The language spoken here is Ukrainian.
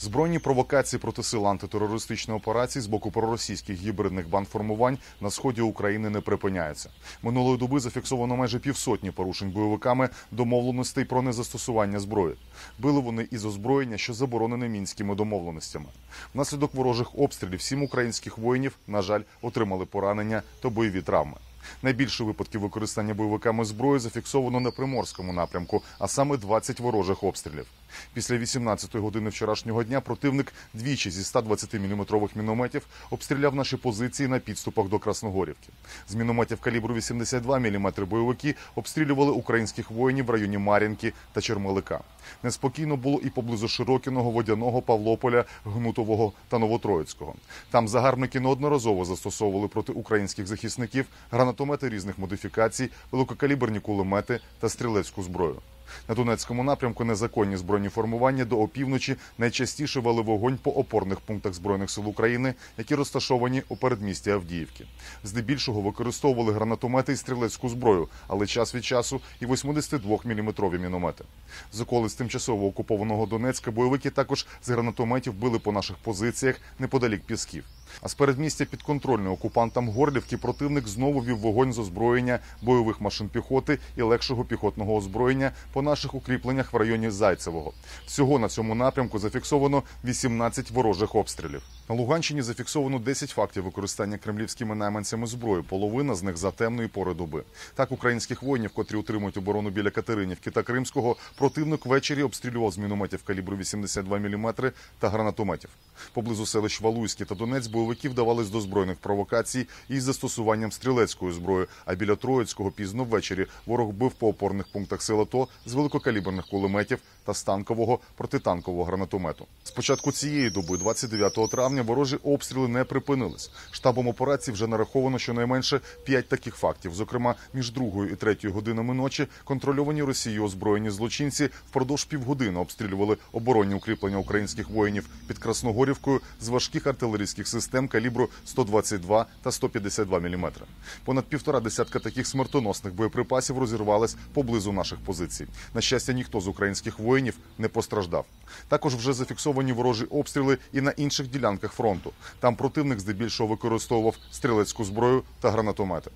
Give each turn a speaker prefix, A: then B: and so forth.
A: Збройні провокації проти сил антитерористичної операції з боку проросійських гібридних бандформувань на сході України не припиняються. Минулої доби зафіксовано майже півсотні порушень бойовиками домовленостей про незастосування зброї. Били вони із озброєння, що заборонене мінськими домовленостями. Внаслідок ворожих обстрілів сім українських воїнів, на жаль, отримали поранення та бойові травми. Найбільше випадків використання бойовиками зброї зафіксовано на приморському напрямку, а саме 20 ворожих обстрілів. Після 18-ї години вчорашнього дня противник двічі зі 120-мм мінометів обстріляв наші позиції на підступах до Красногорівки. З мінометів калібру 82 мм бойовики обстрілювали українських воїнів в районі Мар'їнки та Чермелика. Неспокійно було і поблизу Широкіного, Водяного, Павлополя, Гнутового та Новотроїцького. Там загарбники неодноразово застосовували проти українських захисників гранатомети різних модифікацій, великокаліберні кулемети та стрілецьку зброю. На Донецькому напрямку незаконні збройні формування до опівночі найчастіше вели вогонь по опорних пунктах збройних сил України, які розташовані у передмісті Авдіївки. Здебільшого використовували гранатомети і стрілецьку зброю, але час від часу і 82-мм міномети. З околиць тимчасово окупованого Донецька бойовики також з гранатометів били по наших позиціях неподалік Пісків. А з передмістя підконтрольної окупантам Горлівки противник знову вів вогонь з озброєння бойових машин піхоти і легшого піхотного озброєння по наших укріпленнях в районі Зайцевого. Всього на цьому напрямку зафіксовано 18 ворожих обстрілів. На Луганщині зафіксовано 10 фактів використання кремлівськими найманцями зброї. Половина з них за темної пори доби. Так, українських воїнів, котрі утримують оборону біля Катеринівки та Кримського, противник ввечері обстрілював з мінометів калібру 82 мм та гранатометів. Поблизу селищ Валуйське та Донець бойовики вдавались до збройних провокацій із застосуванням стрілецької зброї. А біля Троїцького пізно ввечері ворог бив по опорних пунктах сил АТО з великокаліберних кулеметів та станкового протитанкового гранатомету. З початку цієї доби, 29 травня, ворожі обстріли не припинились. Штабом операції вже нараховано щонайменше 5 таких фактів. Зокрема, між другою і третьою годинами ночі контрольовані Росією озброєні злочинці впродовж півгодини обстрілювали оборонні укріплення українських воїнів під Красногорівкою з важких артилерійських систем калібру 122 та 152 мм. Понад півтора десятка таких смертоносних боєприпасів розірвались поблизу наших позицій. На щастя, ніхто з українських воїнів не постраждав. Також вже зафіксовані ворожі обстріли і на інших ділянках фронту. Там противник здебільшого використовував стрілецьку зброю та гранатомети.